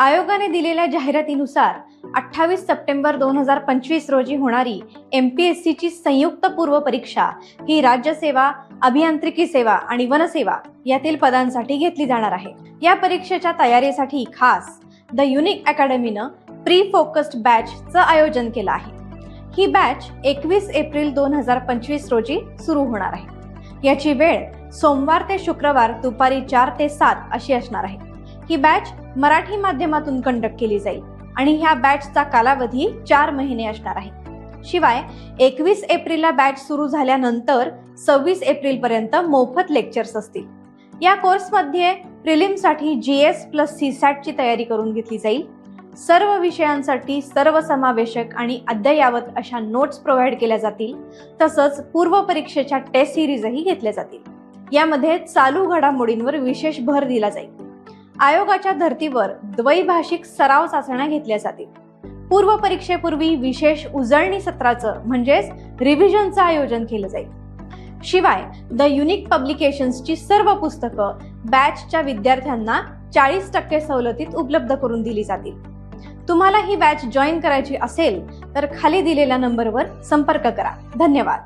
आयोगाने दिलेल्या जाहिरातीनुसार अठ्ठावीस सप्टेंबर दोन हजार पंचवीस रोजी होणारी एम पी एस सीची संयुक्त पूर्व परीक्षा ही राज्यसेवा अभियांत्रिकी सेवा आणि वनसेवा यातील पदांसाठी घेतली जाणार आहे. या परीक्षेच्या तयारीसाठी खास द युनिक अकॅडमीनं प्री फोकस्ड बॅचचं आयोजन केलं आहे. ही बॅच एकवीस एप्रिल दोन हजार पंचवीस रोजी सुरू होणार आहे. याची वेळ सोमवार ते शुक्रवार दुपारी चार ते सात अशी असणार आहे. ही बॅच मराठी माध्यमातून कंडक्ट केली जाईल. आणि ह्या बॅचचा कालावधी चार महिने असणार आहे. शिवाय एकवीस एप्रिलला बॅच सुरू झाल्यानंतर सव्वीस एप्रिल पर्यंत मोफत लेक्चर्स असतील. या कोर्समध्ये प्रिलिमसाठी जी एस प्लस सी सॅटची तयारी करून घेतली जाईल. सर्व विषयांसाठी सर्वसमावेशक आणि अद्ययावत अशा नोट्स प्रोव्हाइड केल्या जातील. तसंच पूर्व परीक्षेच्या टेस्ट सिरीजही घेतल्या जातील. यामध्ये चालू घडामोडींवर विशेष भर दिला जाईल. आयोगाच्या धर्तीवर द्वैभाषिक सराव चाचण्या घेतल्या जातील. पूर्व परीक्षेपूर्वी विशेष उजळणी सत्राचं म्हणजेच रिव्हिजनचं आयोजन केलं जाईल. शिवाय द युनिक पब्लिकेशन्सची सर्व पुस्तकं बॅचच्या विद्यार्थ्यांना चाळीस टक्के सवलतीत उपलब्ध करून दिली जातील. तुम्हाला ही बॅच जॉईन करायची असेल तर खाली दिलेल्या नंबरवर संपर्क करा. धन्यवाद.